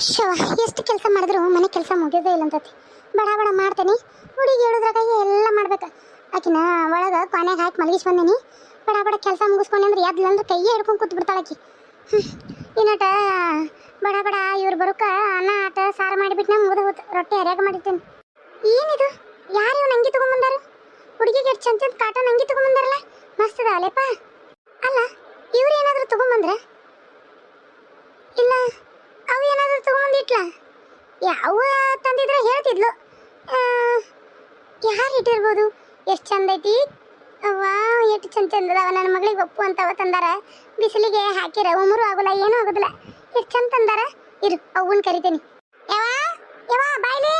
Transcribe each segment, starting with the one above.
ಶವ ಎಷ್ಟು ಕೆಲಸ ಮಾಡಿದ್ರು ಮನೆ ಕೆಲಸ ಮುಗಿಯೋದೇ ಇಲ್ಲ ಅಂತತಿ. ಬಡ ಬಡ ಮಾಡ್ತೇನೆ, ಹುಡುಗಿ ಹೇಳಿದ್ರಾಗ ಎಲ್ಲ ಮಾಡ್ಬೇಕು. ಆಕಿನ ಒಳಗೆ ಕೊನೆಗೆ ಹಾಕಿ ಮಲಗಿಸಿ ಬಂದೀನಿ. ಬಡ ಬಡ ಕೆಲಸ ಮುಗಿಸ್ಕೊಂಡೆ ಅಂದ್ರೆ ಎದ್ಲ ಅಂದ್ರೆ ಕೈಯೇ ಹಿಡ್ಕೊಂಡು ಕೂತ್ ಬಿಡ್ತಾಳೆ ಆಕಿ. ಇನ್ನಟ ಬಡ ಬಡ ಇವ್ರು ಬರೋಕ ಅನ್ನ ಆಟ ಸಾರು ಮಾಡಿಬಿಟ್ಟು ಮುಗಿದು ಹೋತು ರೊಟ್ಟಿ ಅರಿಯಾಗ ಮಾಡಿರ್ತೇನೆ. ಏನಿದು? ಯಾರು ಇವ್ನು ನಂಗೆ ತಗೊಂಬಂದಾರು? ಹುಡುಗಿಗೆ ಎಷ್ಟು ಚಂದ ಚಂದ ಕಾಟ ನಂಗೆ ತಗೊಂಬಂದಾರಲ್ಲ? ಮಸ್ತ್ ಅದ ಅಲ್ಲ, ಇವ್ರು ಏನಾದರೂ ತಗೊಂಬಂದ್ರೆ? ಇಲ್ಲ. ಅವು ಏನಾದರೂ ತಗೊಂಡಿಟ್ಲ? ಯಾವ ತಂದಿದ್ರೆ ಹೇಳ್ತಿದ್ಲು. ಯಾರು ಇಟ್ಟಿರ್ಬೋದು? ಎಷ್ಟು ಚಂದ ಐತಿ? ಅವ್ವಾ, ಎಷ್ಟು ಚಂದ ಚಂದ ನನ್ನ ಮಗಳಿಗೆ ಒಪ್ಪು ಅವ ತಂದಾರ. ಬಿಸಿಲಿಗೆ ಹಾಕಿರ, ಉಮರು ಆಗೋಲ್ಲ, ಏನೂ ಆಗೋದಿಲ್ಲ. ಎಷ್ಟು ಚಂದ ತಂದಾರ? ಇರು ಅವನ್ ಕರಿತೀನಿ. ಯಾವ ಯಾವ ಬಾಯ್ಲಿ.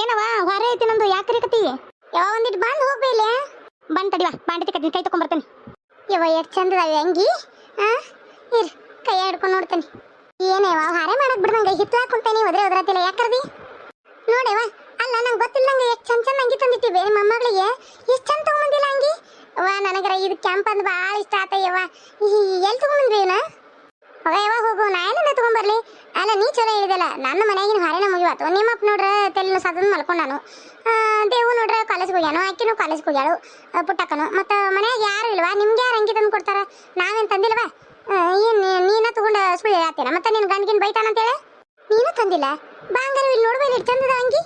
ಏನವ ಹೊರ ಐತಿ ನಮ್ದು ಯಾಕೆ ಕರಿಕತಿ ಯಾವ ಒಂದಿಟ್ಟು ಬಂದು ಹೋಗ್ಬೇಲೆ ಬಂದ್ ತಡಿವಾ ಬಾಂಡಿ ಕಟ್ಟಿ ಕೈ ತಗೊಂಡ್ಬರ್ತಾನೆ ಯವ ಎಷ್ಟು ಚಂದ ಅದಾವೆ ಅಂಗಿ. ಆ, ಇರು, ಕೈ ಹಿಡ್ಕೊಂಡು ನೋಡ್ತೇನೆ. ಏನೇವ ಹಾರೆ ಮಾಡಕ್ ಬಿಡ್ದಂಗ ಹಿತ್ಲಾಕ್ ಕುಂತೇನಿ ಒದ್ರೆ ಒದ್ರತಿಲ್ಲ ಯಾಕರ್ದಿ ಕರ್ದಿ? ನೋಡೆವ, ಅಲ್ಲ, ನಂಗೆ ಗೊತ್ತಿಲ್ಲಂಗ ಎಷ್ಟು ಚಂದ ಚಂದ ಅಂಗಿ ತಂದಿಟ್ಟಿವೆ ನಿಮ್ಮ ಮೊಮ್ಮಗಳಿಗೆ ಎಷ್ಟು ಚಂದ ತಗೊಂಬಂದಿಲ್ಲ ಅಂಗಿ? ಅವ್ವ, ನನಗರ ಇದು ಕ್ಯಾಂಪ್ ಅಂದ್ ಭಾಳ ಇಷ್ಟ ಆತಯ್ಯವ ಎಲ್ಲಿ ತಗೊಂಬಂದ್ವಿ ಇವನ? ಹೋಗ ಯಾವ ಹೋಗು, ನಾ ಎಲ್ಲಿಂದ ತಗೊಂಬರ್ಲಿ? ಅಲ್ಲ, ನೀ ಚಲೋ ಹೇಳಿದಲ್ಲ, ನನ್ನ ಮನೆಯಾಗಿನ ಹಾರೇನ ಮುಗಿವಾತು. ನಿಮ್ಮಪ್ಪ ನೋಡ್ರ ತೆಲಿನ ಸದನ್ ಮಲ್ಕೊಂಡಾನು ದೇವು ನೋಡ್ರ ಕಾಲೇಜ್ಗೆ ಹೋಗ್ಯಾನು ಅಕ್ಕಿನೂ ಕಾಲೇಜ್ಗೆ ಹೋಗ್ಯಾಳು ಪುಟ್ಟಕ್ಕನು. ಮತ್ತು ಮನ್ಯಾಗ ಯಾರು ಇಲ್ವಾ? ನಿಮ್ಗೆ ಯಾರು ಅಂಗಿ ತಂದು ಕೊಡ್ತಾರ? ನಾವೇನು ತಂದಿಲ್ವಾ? ಏನು ನೀನ ತಗೊಂಡ ಸುಳ್ಳು ಹೇಳತ್ತೀನ ಮತ್ತೆ ನಿನ್ನ ಗಂಡಗಿನ ಬೈತಾನಂತೇಳಿ ನೀನು ತಂದಿಲ್ಲ? ಬಾಂಗಾರ ಇಲ್ಲಿ ನೋಡ್ಬೇಕು ಎಷ್ಟು ಚಂದದ ಅಂಗಿ.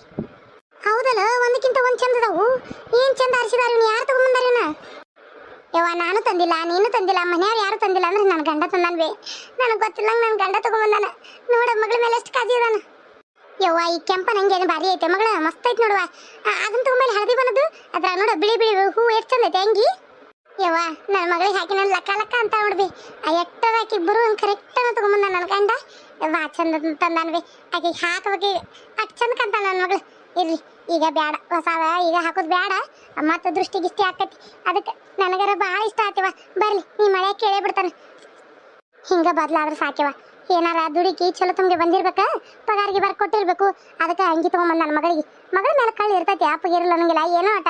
ಹೌದಲ್ಲ, ಒಂದಕ್ಕಿಂತ ಒಂದು ಚಂದದವು. ಏನು ಚಂದ ಆರಿಸಿದಾರ ಇವ್ನು ಯಾರು ತಗೊಂಬಂದಾರೇನ ಯವ್ವ, ನಾನು ತಂದಿಲ್ಲ, ನೀನು ತಂದಿಲ್ಲ ಮನೆಯವ್ರು ಯಾರು ತಂದಿಲ್ಲ ಅಂದ್ರೆ ನನ್ನ ಗಂಡ ತಂದನ್ವೇ. ನನಗೆ ಗೊತ್ತಿಲ್ಲ ನನ್ನ ಗಂಡ ತಗೊಂಬಂದಾನ ನೋಡ, ಮಗಳ ಮೇಲೆ ಎಷ್ಟು ಕಾಜಿ ಅದಾನ. ಯವ್ವ, ಈ ಕೆಂಪ ನಂಗೆ ಏನು ಭಾರಿ ಐತೆ ಮಗಳ, ಮಸ್ತ್ ಐತೆ ನೋಡುವ. ಅದನ್ನ ತಗೊಂಬಲ್ಲಿ ಹಳದಿ ಬಂದದ್ದು ಅದ್ರ ನೋಡ, ಬಿಳಿ ಬಿಳಿ ಹೂ ಎಷ್ಟು ಚಂದ ಐತೆ ಅಂಗಿ. ಯವ್ವ ನನ್ನ ಮಗಳಿಗೆ ಹಾಕಿ ನನ್ನ ಲಕ್ಕ ಲಕ್ಕ ಅಂತ ನೋಡ್ಬಿ ಎಟ್ಟದ ಆಕಿ ಬರು ಕರೆಕ್ಟ್ ಅನ್ನ ತಗೊಂಬಂದ ನನ್ನ ಗಂಡ. ವಾ ಚಂದ ತಂದಾನ್ವಿ. ಆಕಿ ಹಾಕಬೇಕು ಅಟ್ ಚಂದ ಕಂತ ನನ್ನ ಮಗಳು. ಇರ್ಲಿ, ಈಗ ಬೇಡ ಹೊಸಾವ, ಈಗ ಹಾಕೋದು ಬೇಡ ಮತ್ತೆ ದೃಷ್ಟಿ ಗಿಷ್ಟಿ ಆಕತಿ. ಅದಕ್ಕೆ ನನಗರ ಭಾಳ ಇಷ್ಟ ಆತಿವ ಬರ್ಲಿ, ನೀ ಮಳೆ ಕೇಳೇ ಬಿಡ್ತಾನೆ. ಹಿಂಗ ಬದ್ಲಾದ್ರೆ ಸಾಕ್ಯವ ಏನಾರ ದುಡುಕಿ ಚಲೋ ತುಂಬಿ ಬಂದಿರ್ಬೇಕ? ಪಗಾರಿಗೆ ಬರ್ ಕೊಟ್ಟಿರ್ಬೇಕು. ಅದಕ್ಕೆ ಅಂಗಿ ತಗೊಂಬಂದ ನನ್ನ ಮಗಳಿಗೆ. ಮಗಳ ಮೇಲೆ ಕಳ್ಳಿ ಇರ್ತೈತಿ ಅಪ್ಪಗೆ ಇರಲ್ಲ ಅನ್ನಂಗಿಲ್ಲ. ಏನೋ ಆಟ.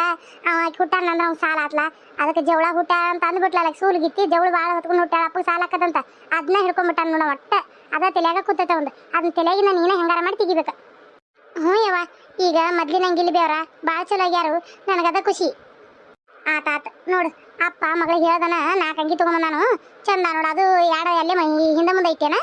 ಆಕಿ ಹುಟ್ಟಾನ ಅಂದ್ರೆ ಅವ್ನು ಸಾಲ ಆತ್ಲ? ಅದಕ್ಕೆ ಜವಳ ಹುಟ್ಟ ಅಂತ ಅಂದ್ಬಿಟ್ಲಲ್ಲ ಸೂಲ್ ಗಿತ್ತಿ ಜವಳ ಭಾಳ ಹೊತ್ಕೊಂಡು ಹುಟ್ಟ ಅಪ್ಪಗೆ ಸಾಲ ಹಾಕದಂತ ಅದನ್ನ ಹಿಡ್ಕೊಂಡ್ಬಿಟ್ಟಾನ ನೋಡ ಒಟ್ಟ ಅದ ತಲೆಯಾಗ ಕೂತೈತೆ ಒಂದು ಅದನ್ನ ತಲೆಯಾಗಿನ ನೀನ ಹೆಂಗಾರ ಮಾಡಿ ತೆಗಿಬೇಕ. ಹ್ಞೂ ಯವ್ವ, ಈಗ ಮೊದ್ಲಿನ ಅಂಗಿಲಿ ಬೇವ್ರ ಭಾಳ ಚಲೋ ಆಗ್ಯಾರು. ನನಗದ ಖುಷಿ. ಆತ ಆತ. ನೋಡು, ಅಪ್ಪ ಮಗಳಿಗೆ ಹೇಳ್ದನ ನಾಲ್ಕು ಅಂಗಿ ತಗೊಂಬಂದಾನು ಚಂದ ನೋಡು, ಅದು ಎರಡು ಎಲ್ಲೇ ಮೈ ಹಿಂದೆ ಮುಂದೆ ಐತೇನ?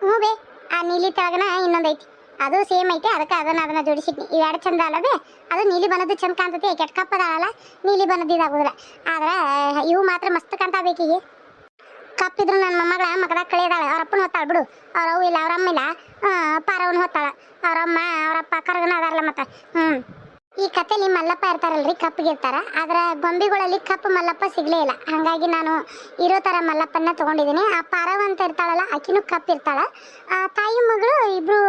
ಹ್ಞೂ ಬೇ, ಆ ನೀಲಿ ತಳಗನ ಇನ್ನೊಂದು ಐತಿ. ಅದು ಸೇಮ್ ಐತೆ, ಅದಕ್ಕೆ ಅದನ್ನ ಅದನ್ನ ಜೋಡಿಸಿಟ್ನಿ ಇವೆರಡು ಚಂದ ಅಲ್ಲವೇ ಅದು ನೀಲಿ ಬಣ್ಣದ್ದು ಚಂದ ಕಾಣ್ತೈತಿ, ಕೆಟ್ಟ ಕಪ್ಪದಾಳಲ್ಲ ನೀಲಿ ಬಣ್ಣದ್ದು ಇದಾಗೋದಿಲ್ಲ. ಆದ್ರೆ, ಇವು ಮಾತ್ರ ಮಸ್ತ್ ಈ ಕಪ್ಪಿದ್ರು ನನ್ನ ಮೊಮ್ಮಗಳ ಮಗದಾಗ ಕಳಿಯದಾಳೆ ಅವ್ರ ಅಪ್ಪನ ಹೊತ್ತಾಳ ಬಿಡು. ಅವ್ರ ಅವು ಇಲ್ಲ, ಅವ್ರ ಅಮ್ಮ ಇಲ್ಲ ಪಾರವನ್ನ ಹೊತ್ತಾಳ ಅವ್ರ ಅಮ್ಮ ಅವ್ರಪ್ಪ ಕರಗನ ಅದಾರಲ್ಲ ಮತ್ತೆ, ಹ್ಮ್. ಈ ಕಥೆಲಿ ಮಲ್ಲಪ್ಪ ಇರ್ತಾರಲ್ರಿ ಕಪ್ಪಿಗೆ ಇರ್ತಾರ. ಆದ್ರೆ ಬೊಂಬಿಗಳಲ್ಲಿ ಕಪ್ಪು ಮಲ್ಲಪ್ಪ ಸಿಗ್ಲೇ ಇಲ್ಲ. ಹಾಗಾಗಿ ನಾನು ಇರೋ ತರ ಮಲ್ಲಪ್ಪನ್ನ ತಗೊಂಡಿದ್ದೀನಿ. ಆ ಪಾರವ ಅಂತ ಇರ್ತಾಳಲ್ಲ, ಆಕಿನೂ ಕಪ್ ಇರ್ತಾಳ. ಆ ತಾಯಿ ಮಗಳು ಇಬ್ರು,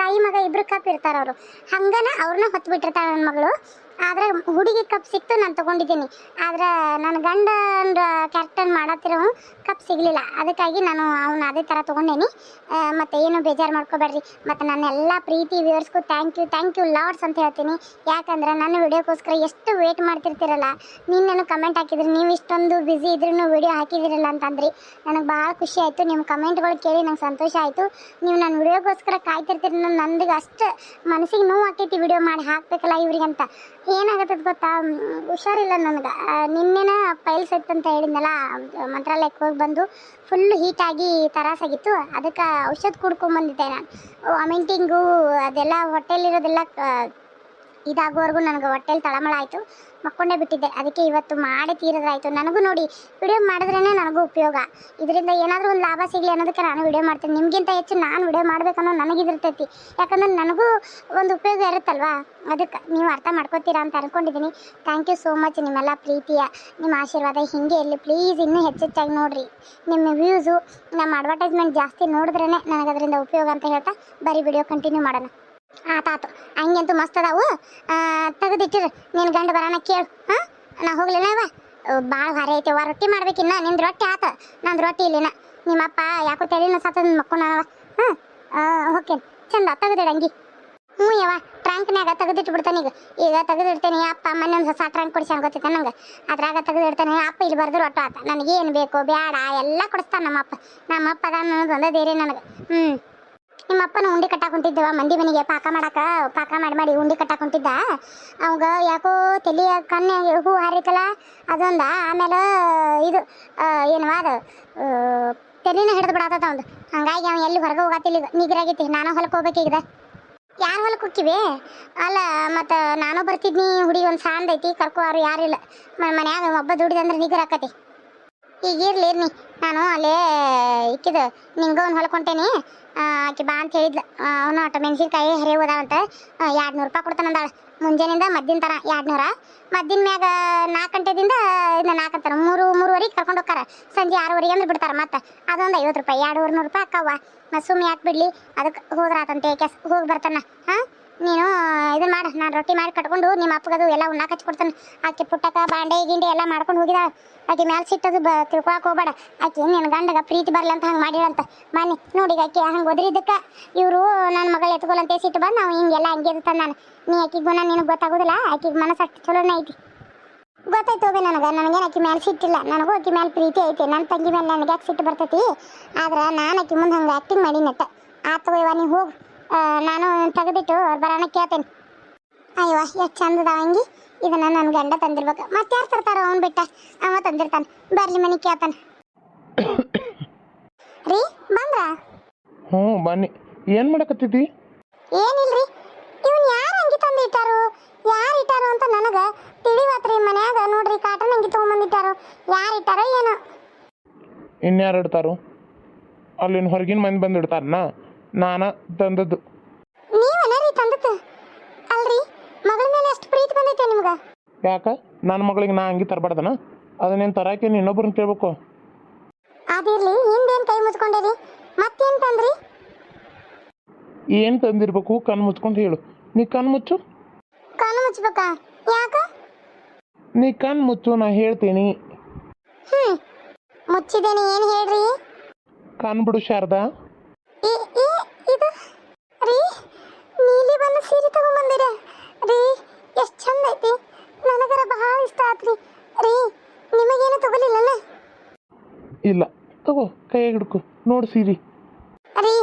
ತಾಯಿ ಮಗ ಇಬ್ರು ಕಪ್ ಇರ್ತಾರ ಅವರು ಹಂಗನ ಅವ್ರನ್ನ ಹೊತ್ತು ಬಿಟ್ಟಿರ್ತಾಳ ನನ್ನ ಮಗಳು. ಆದ್ರೆ ಹುಡುಗಿ ಕಪ್ ಸಿಕ್ತು, ನಾನು ತಗೊಂಡಿದ್ದೀನಿ. ಆದ್ರೆ ನನ್ನ ಗಂಡ ಕ್ಯಾರೆಕ್ಟರ್ ಮಾಡತ್ತಿರೋ ಕಪ್ ಸಿಗ್ಲಿಲ್ಲ. ಅದಕ್ಕಾಗಿ ನಾನು ಅವನ್ನ ಅದೇ ಥರ ತೊಗೊಂಡೇನಿ. ಮತ್ತೆ ಏನು ಬೇಜಾರು ಮಾಡ್ಕೋಬೇಡ್ರಿ. ಮತ್ತು ನನ್ನ ಎಲ್ಲ ಪ್ರೀತಿ ವ್ಯೂವರ್ಸ್ಗೂ thank you thank you lords ಅಂತ ಹೇಳ್ತೀನಿ. ಯಾಕಂದ್ರೆ ನನ್ನ ವಿಡಿಯೋಕ್ಕೋಸ್ಕರ ಎಷ್ಟು ವೇಟ್ ಮಾಡ್ತಿರ್ತೀರಲ್ಲ? ನಿನ್ನೇನು ಕಮೆಂಟ್ ಹಾಕಿದ್ರಿ, ನೀವು ಇಷ್ಟೊಂದು ಬ್ಯುಸಿ ಇದ್ರೂ ವಿಡಿಯೋ ಹಾಕಿದಿರಲ್ಲ ಅಂತಂದ್ರಿ. ನನಗೆ ಭಾಳ ಖುಷಿ ಆಯಿತು. ನಿಮ್ಮ ಕಮೆಂಟ್ಗಳು ಕೇಳಿ ನಂಗೆ ಸಂತೋಷ ಆಯಿತು. ನೀವು ನನ್ನ ವಿಡಿಯೋಗೋಸ್ಕರ ಕಾಯ್ತಿರ್ತೀರಿ ನಂದಿಗೆ ಅಷ್ಟು ಮನಸ್ಸಿಗೆ ನೋವು ಆಕೈತಿ ವಿಡಿಯೋ ಮಾಡಿ ಹಾಕ್ಬೇಕಲ್ಲ ಇವ್ರಿಗೆ ಅಂತ ಏನಾಗತ್ತದ ಗೊತ್ತಾ? ಹುಷಾರಿಲ್ಲ ನನಗೆ. ನಿನ್ನೆನ ಪೈಲ್ಸ್ ಅಂತ ಹೇಳಿದ್ನಲ್ಲ ಮಂತ್ರಾಲಯಕ್ಕೆ ಹೋಗಿ ಬಂದು ಫುಲ್ ಹೀಟಾಗಿ ತರಾಸಾಗಿತ್ತು ಅದಕ್ಕೆ ಔಷಧ ಕುಡ್ಕೊಂಬಂದಿದ್ದೆ ನಾನು. ವಾಮಿಂಟಿಂಗು ಅದೆಲ್ಲ ಹೊಟ್ಟೆಲಿರೋದೆಲ್ಲ ಇದಾಗುವವರೆಗೂ ನನಗೆ ಹೊಟ್ಟೆಲಿ ತಳಮಳ ಆಯಿತು. ಮಕ್ಕೊಂಡೇ ಬಿಟ್ಟಿದ್ದೆ. ಅದಕ್ಕೆ ಇವತ್ತು ಮಾಡಿ ತೀರದಾಯಿತು. ನನಗೂ ನೋಡಿ ವಿಡಿಯೋ ಮಾಡಿದ್ರೇ ನನಗೂ ಉಪಯೋಗ. ಇದರಿಂದ ಏನಾದರೂ ಒಂದು ಲಾಭ ಸಿಗಲಿ ಅನ್ನೋದಕ್ಕೆ ನಾನು ವಿಡಿಯೋ ಮಾಡ್ತೀನಿ. ನಿಮಗಿಂತ ಹೆಚ್ಚು ನಾನು ವಿಡಿಯೋ ಮಾಡಬೇಕನ್ನೋ ನನಗಿದಿರ್ತೈತಿ. ಯಾಕಂದ್ರೆ ನನಗೂ ಒಂದು ಉಪಯೋಗ ಇರುತ್ತಲ್ವಾ? ಅದಕ್ಕೆ ನೀವು ಅರ್ಥ ಮಾಡ್ಕೋತೀರಾ ಅಂತ ಅನ್ಕೊಂಡಿದ್ದೀನಿ. ಥ್ಯಾಂಕ್ ಯು ಸೋ ಮಚ್ ನಿಮ್ಮೆಲ್ಲ ಪ್ರೀತಿಯ, ನಿಮ್ಮ ಆಶೀರ್ವಾದ ಹಿಂಗೆ ಇರಲಿ. ಪ್ಲೀಸ್ ಇನ್ನೂ ಹೆಚ್ಚೆಚ್ಚಾಗಿ ನೋಡಿರಿ. ನಿಮ್ಮ ವ್ಯೂಸು ನಮ್ಮ ಅಡ್ವರ್ಟೈಸ್ಮೆಂಟ್ ಜಾಸ್ತಿ ನೋಡಿದ್ರೇ ನನಗೆ ಅದರಿಂದ ಉಪಯೋಗ ಅಂತ ಹೇಳ್ತಾ, ಬರೀ ವಿಡಿಯೋ ಕಂಟಿನ್ಯೂ ಮಾಡೋಣ. ಆತಾತು ಹಂಗಂತೂ ಮಸ್ತ್ ಅದಾವು. ತೆಗೆದಿಟ್ಟಿರು. ನಿನ್ನ ಗಂಡ ಬರೋಣ ಕೇಳು. ಹಾಂ? ನಾ ಹೋಗ್ಲಿಲ್ಲವ ಭಾಳ ಭಾರಿ ಐತೆ ವಾ ರೊಟ್ಟಿ ಮಾಡ್ಬೇಕಿನ್ನ ನಿಂದು ರೊಟ್ಟಿ ಆತ. ನಂದು ರೊಟ್ಟಿ ಇಲ್ಲಿನ. ನಿಮ್ಮಪ್ಪ ಯಾಕೋ ತಲೆನ ಸತದ ಮಕ್ಕೊಂಡವ ಹಾಂ? ಓಕೆ. ಚಂದ. ತೆಗೆದಿಡ ಅಂಗಿ. ಹ್ಞೂ ಯವ್ವ. ಟ್ರ್ಯಾಂಕ್ನಾಗ ತೆಗೆದಿಟ್ಬಿಡ್ತಾನೆ ಈಗ. ಈಗ ತೆಗೆದಿಡ್ತೇನೆ. ಅಪ್ಪ ಮೊನ್ನೆ ಒಂದು ಹೊಸ ಟ್ರಂಕ್ ಕೊಡಿಸ್ಯಾನ ಗೊತ್ತೈತೆ ನಂಗೆ. ಅದ್ರಾಗ ತೆಗೆದಿಡ್ತಾನೆ. ಅಪ್ಪ ಇಲ್ಲಿ ಬರ್ದು ರೊಟ್ಟ ಆತ. ನನಗೇನು ಬೇಕು ಬೇಡ ಎಲ್ಲ ಕೊಡಿಸ್ತಾನೆ ನಮ್ಮಪ್ಪ. ನಮ್ಮಪ್ಪ ಅದ ಅನ್ನೋದು ಒಂದೇ ಧೈರ್ಯ ನನಗೆ. ಹ್ಞೂ ನಿಮ್ಮ ಅಪ್ಪನ ಉಂಡಿ ಕಟ್ಟಾಕ ಹೊಂಟಿದ್ದವ ಮಂದಿ ಮನೆಗೆ ಪಾಕ ಮಾಡಾಕ, ಪಾಕ ಮಾಡಿ ಮಾಡಿ ಉಂಡಿ ಕಟ್ಟಾಕ ಹೊಂಟಿದ್ದ ಅವಾಗ ಯಾಕೋ ತಲೆಯ ಕಣ್ಣಾಗ ಹೂ ಹಾರಿತಲ್ಲ ಅದೊಂದ ಆಮೇಲೆ ಇದು ಏನು ಅದು ತೆಲಿನ ಹಿಡಿದು ಬಿಡತ್ತ ಒಂದು ಹಂಗಾಗಿ ಅವ ಎಲ್ಲಿ ಹೊರಗೆ ಹೋಗತ್ತಿಲ್ಲ ಈಗ, ನಿಗಿರಾಗೈತಿ, ನಾನು ಹೊಲಕ್ಕೆ ಹೋಗ್ಬೇಕೀಗ ಯಾರು ಹೊಲಕ್ಕೆ ಹೋಕ್ಕಿವಿ? ಅಲ್ಲ, ಮತ್ತು ನಾನು ಬರ್ತಿದ್ನಿ, ಹುಡುಗಿ ಒಂದು ಸಾಂದ್ ಐತಿ ಕರ್ಕೋರು ಯಾರಿಲ್ಲ ಮನ್ಯಾಗ ಒಬ್ಬ ದುಡಿದಂದ್ರೆ ನಿಗರಾಕತಿ. ಈಗ ಇರ್ಲಿ ಇರ್ನಿ. ನಾನು ಅಲ್ಲೇ ಇಕ್ಕಿದ ನಿಂಗ ಒಂದು ಹೊಲ್ಕೊಂಟೇನಿ ಆಕೆ ಬಾ ಅಂತ ಹೇಳಿದ್ಲು. ಅವನು ಆಟೋ ಮೆಣಸಿನ್ಕಾಯಿ ಹರಿ ಹೋದಾವಂತ ಎರಡು ನೂರು ರೂಪಾಯಿ ಕೊಡ್ತಾನಂದಾಳ ಮುಂಜಾನಿಂದ ಮದ್ದಿನ ತರ ಎರಡು ನೂರ ಮದ್ದಿನ ಮ್ಯಾಗ ನಾಲ್ಕು ಗಂಟೆದಿಂದ ನಾಲ್ಕು ಅಂತಾರ ಮೂರು, ಮೂರುವರೆಗೆ ಕರ್ಕೊಂಡು ಹೋಗ್ತಾರ. ಸಂಜೆ ಆರೂವರೆಗೆ ಅಂದ್ರೆ ಬಿಡ್ತಾರ ಮತ್ತೆ. ಅದೊಂದು ಐವತ್ತು ರೂಪಾಯಿ ಎರಡೂವರೆ ನೂರು ರೂಪಾಯಿ ಅಕ್ಕವ್ವ. ಮತ್ತು ಸುಮ್ಮನೆ ಯಾಕೆ ಬಿಡ್ಲಿ? ಅದಕ್ಕೆ ಹೋದ್ರಾತಂತೆ ಕೆಸ್, ಹೋಗಿ ಬರ್ತಾನೆ. ಹಾಂ? ನೀನು ಇದನ್ನ ಮಾಡು. ನಾನು ರೊಟ್ಟಿ ಮಾಡಿ ಕಟ್ಕೊಂಡು ನಿಮ್ಮ ಅಪ್ಪಗದು ಎಲ್ಲ ಉಣ್ಣಾಕ ಹಚ್ಕೊಡ್ತಾನೆ ಆಕೆ ಪುಟ್ಟಕ ಬಾಂಡೆ ಗಿಂಡೆ ಎಲ್ಲ ಮಾಡ್ಕೊಂಡು ಹೋಗಿದಾಳ. ಆಕೆ ಮ್ಯಾಲ ಸಿಟ್ಟದು ಬ, ತಿಳ್ಕೊಳಕ್ ಹೋಗ್ಬೇಡ. ಆಕೆ ನಿನ್ನ ಗಂಡಗ ಪ್ರೀತಿ ಬರ್ಲಿ ಅಂತ ಹಂಗೆ ಮಾಡಿಳಂತ ಮನೆ ನೋಡಿ ಆಕೆ ಹಂಗೆ ಒದ್ರಿದ್ದಕ್ಕೆ. ಇವರು ನನ್ನ ಮಗಳು ಎತ್ಕೊಳಂತೆ ಸಿಟ್ಟು ಬಂದು, ನಾವು ಹಿಂಗೆಲ್ಲ ಹಂಗೆ ಇರ್ತಾನೆ ನಾನು ನೀ ಆಕಿಗೆ ಗುಣ ನಿನಗೆ ಗೊತ್ತಾಗೋದಿಲ್ಲ, ಆಕಿಗೆ ಮನಸ್ಸು ಅಷ್ಟು ಚಲೋನೇ ಐತಿ. ಗೊತ್ತಾಯ್ತು ಹೋಗಿ ನನಗೆ, ನನಗೇನು ಆಕಿ ಮೇಲೆ ಸಿಟ್ಟಿಲ್ಲ. ನನಗೂ ಆಕಿ ಮೇಲೆ ಪ್ರೀತಿ ಐತಿ. ನನ್ನ ತಂಗಿ ಮೇಲೆ ನನಗೆ ಯಾಕೆ ಸಿಟ್ಟು ಬರ್ತೈತಿ? ಆದ್ರೆ ನಾನು ಆಕಿ ಮುಂದೆ ಹಂಗೆ ಆ್ಯಕ್ಟಿಂಗ್ ಮಾಡಿ ಆತ ಇವ ನೀವು ಹೋಗು. ನಾನು ತೆಗೆದಿಟ್ಟು ಅವ್ರು ಬರೋಣ ಕೇಳ್ತೇನೆ. ಅಯ್ಯೋ ಎಷ್ಟು ಚಂದದ ಅಂಗಿ. ಇದನ್ನ ನನ್ನ ಗಂಡ ತಂದಿರ್ಬೇಕು. ಮತ್ತೆ ಯಾರು ತರ್ತಾರ ಅವನ್ ಬಿಟ್ಟ? ಅವ ತಂದಿರ್ತಾನೆ. ಬರ್ಲಿ ಮನಿ ಕೇಳ್ತಾನ. ರೀ ಬಂದ್ರ? ಹ್ಞೂ ಬನ್ನಿ. ಏನು ಮಾಡಕತ್ತಿದ್ದಿ? ಏನಿಲ್ರಿ ಇವನ್ ಯಾರ ಅಂಗಿ ತಂದು ಇಟ್ಟಾರು? ಯಾರು ಇಟ್ಟಾರು ಅಂತ ನನಗೆ ತಿಳಿವತ್ರಿ. ಮನ್ಯಾಗ ನೋಡ್ರಿ ಕಾಟನ್ ಅಂಗಿ ತಗೊಂಬಂದಿಟ್ಟಾರು ಯಾರು ಇಟ್ಟಾರೋ ಏನೋ. ಇನ್ಯಾರು ಇಡ್ತಾರು? ಅಲ್ಲಿನ ಹೊರಗಿನ ಮಂದಿ ಬಂದು ಇಡ್ತಾರನ? ನಾನು ತಂದದ್ದು. ನೀವೇನ ರೀ ತಂದದ್ದು? ಪ್ರೀತಿ ಬಂದೈತೆ ನಿಮ್ಗೆ? ಯಾಕ? ನನ್ನ ಮಗಳಿಗೆ ನಾ ಅಂಗಿ ತರಬಾರ್ದನ? ಅದನ್ನೇನು ತರಾಕೆ ಇನ್ನೊಬ್ರನ್ನ ಕೇಳ್ಬೇಕು? ಅದಿರ್ಲಿ ಹಿಂದೇನ್ ಕೈ ಮುಚ್ಕೊಂಡಿರಿ? ಮತ್ತೇನ್ ತಂದ್ರಿ? ಏನು ತಂದಿರ್ಬೇಕು? ಕಣ್ಣು ಮುಚ್ಕೊಂಡು ಹೇಳು. ನೀ ಕಣ್ಣು ಮುಚ್ಚು. ಕಣ್ಣು ಮುಚ್ಬೇಕಾ? ಯಾಕ? ನೀ ಕಣ್ಣು ಮುಚ್ಚು ನಾ ಹೇಳ್ತೀನಿ. ಹ್ಮ್. ಮುಚ್ಚಿದೇನೆ ಏನು ಹೇಳ್ರಿ? ಕಣ್ಣು ಬಿಡು ಶಾರದಾ ಈ ಈ ಇದು ರೀ ನೀಲಿ ಬಣ್ಣ ಸೀರೆ ತಗೊಂಬಂದಿರ ರೀ ಎಷ್ಟು ಚಂದ ಐತಿ ನನಗರ ಬಹಳ ಇಷ್ಟ ಆತ್ರಿ ರೀ ನಿಮಗೇನು ತಗೊಲಿಲ್ಲನ ಇಲ್ಲ ತಗೋ ಕೈಯಾಗ ಹಿಡ್ಕೊ ನೋಡು ಸೀರಿ. ರೀ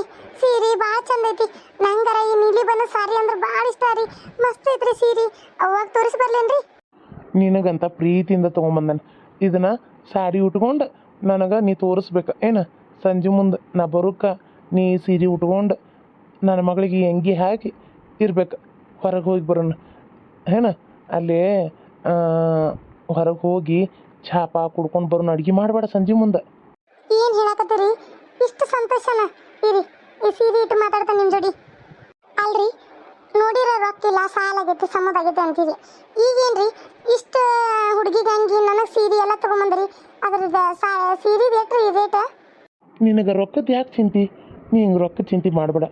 ಸೀರೆ ಭಾಳ ಚಂದ ಐತಿ. ನಂಗರ ಈ ನೀಲಿ ಬಣ್ಣ ಸಾರಿ ಅಂದ್ರೆ ಭಾಳ ಇಷ್ಟ ರೀ. ಮಸ್ತ್ ಐತ್ರಿ ಸೀರೆ. ಅವಾಗ ತೋರಿಸಿ ಬರ್ಲೇನ್ರಿ. ನಿನಗಂತ ಪ್ರೀತಿಯಿಂದ ತೊಗೊಂಬಂದನ. ಇದನ್ನ ಸಾರಿ ಉಟ್ಕೊಂಡು ನನಗೆ ನೀ ತೋರಿಸ್ಬೇಕ. ಏನ? ಸಂಜೆ ಮುಂದೆ ನಾ ಬರುಕ ನೀ ಸೀರೆ ಉಟ್ಕೊಂಡು ನನ್ನ ಮಗಳಿಗೆ ಹೆಂಗಿ ಅಂಗಿ ಹಾಕಿ ಇರ್ಬೇಕು. ಹೊರಗೆ ಹೋಗಿ ಬರೋಣ. ಏನ? ಅಲ್ಲಿ ಹೊರಗೆ ಹೋಗಿ ಛಾಪ ಕುಡ್ಕೊಂಡು ಬರೋಣ. ಅಡುಗೆ ಮಾಡಬೇಡ ಸಂಜೆ ಮುಂದೆ. ಏನ್ ಹೇಳಕತ್ತೀರಿ? ಇಷ್ಟು ಸಂತೋಷನ? ಇರಿ, ಈ ಸೀರೆ ಇಟ್ಟು ಮಾತಾಡ್ತಾನೆ ನಿಮ್ ಜೋಡಿ. ಅಲ್ರಿ, ನೋಡಿರೋ ರೊಕ್ಕಿಲ್ಲ ಸಾಲ ಆಗೈತಿ ಸಮದ ಆಗೈತಿ ಅಂತೀರಿ. ಈಗೇನ್ರಿ, ಇಷ್ಟ ಹುಡುಗಿ ಗಂಗಿ ನನಗೆ ಸೀರೆ ಎಲ್ಲ ತಗೊಂಬಂದ್ರಿ. ಅದ್ರದ್ದು ಸಾ ರೇಟ್ ಈ ರೇಟ್. ನಿನಗೆ ರೊಕ್ಕದ ಯಾಕೆ ಚಿಂತಿ? ನೀ ಹಿಂಗೆ ರೊಕ್ಕ ಚಿಂತೆ ಮಾಡಬೇಡ.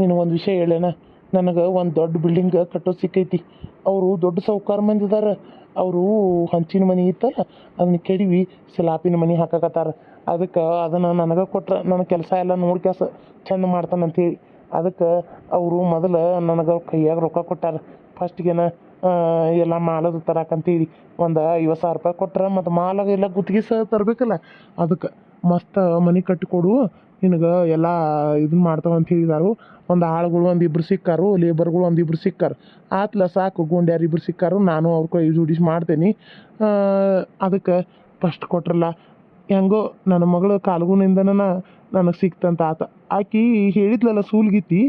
ನಿನಗೆ ಒಂದು ವಿಷಯ ಹೇಳೇನ ನನಗೆ ಒಂದು ದೊಡ್ಡ ಬಿಲ್ಡಿಂಗ್ ಕಟ್ಟೋ ಸಿಕ್ಕೈತಿ. ಅವರು ದೊಡ್ಡ ಸೌಕಾರ ಮಂದಿ ಅವರು ಹಂಚಿನ ಮನೆ ಇತ್ತಲ್ಲ, ಅದನ್ನ ಕೆಡವಿ, ಸ್ಲಾಪಿನ ಮನೆ ಹಾಕಕತ್ತಾರ. ಅದಕ್ಕೆ ಅದನ್ನು ನನಗೆ ಕೊಟ್ರೆ ನನ್ನ ಕೆಲಸ ಎಲ್ಲ ನೋಡ್ಕ್ಯಾಸ ಚಂದ ಮಾಡ್ತಾನಂತೇಳಿ ಅದಕ್ಕೆ ಅವರು ಮೊದಲು ನನಗೆ ಕೈಯಾಗ ರೊಕ್ಕ ಕೊಟ್ಟಾರ. ಫಸ್ಟ್ಗೆನ ಎಲ್ಲ ಮಾಲದು ತರಾಕಂತೇಳಿ ಒಂದು ಐವತ್ತು ಸಾವಿರ ರೂಪಾಯಿ ಕೊಟ್ರೆ ಮತ್ತು ಮಾಲಾಗ ಎಲ್ಲ ಗುತ್ತಿಗೆ ಸಹ ತರಬೇಕಲ್ಲ. ಅದಕ್ಕೆ ಮಸ್ತ್ ಮನೆ ಕಟ್ಟಿಕೊಡು. ನಿನಗೆ ಎಲ್ಲ ಇದನ್ನ ಮಾಡ್ತಾವ ಅಂತ ಹೇಳಿದಾರು. ಒಂದು ಆಳುಗಳು ಒಂದು ಇಬ್ರು ಸಿಕ್ಕಾರು ಲೇಬರ್ಗಳು ಒಂದು ಇಬ್ರು ಸಿಕ್ಕಾರು. ಆತ್ಲ ಸಾಕು, ಗುಂಡ್ಯಾರು ಇಬ್ರು ಸಿಕ್ಕಾರು. ನಾನು ಅವ್ರ ಕೈ ಜೋಡಿಸಿ ಮಾಡ್ತೇನೆ. ಅದಕ್ಕೆ ಫಸ್ಟ್ ಕೊಟ್ರಲ್ಲ. ಹೆಂಗೋ ನನ್ನ ಮಗಳು ಕಾಲ್ಗುನಿಂದನ ನನಗೆ ಸಿಕ್ತಂತ ಆತ. ಆಕಿ ಹೇಳಿದ್ಲಲ್ಲ ಸೂಲ್ಗಿತ್ತಿ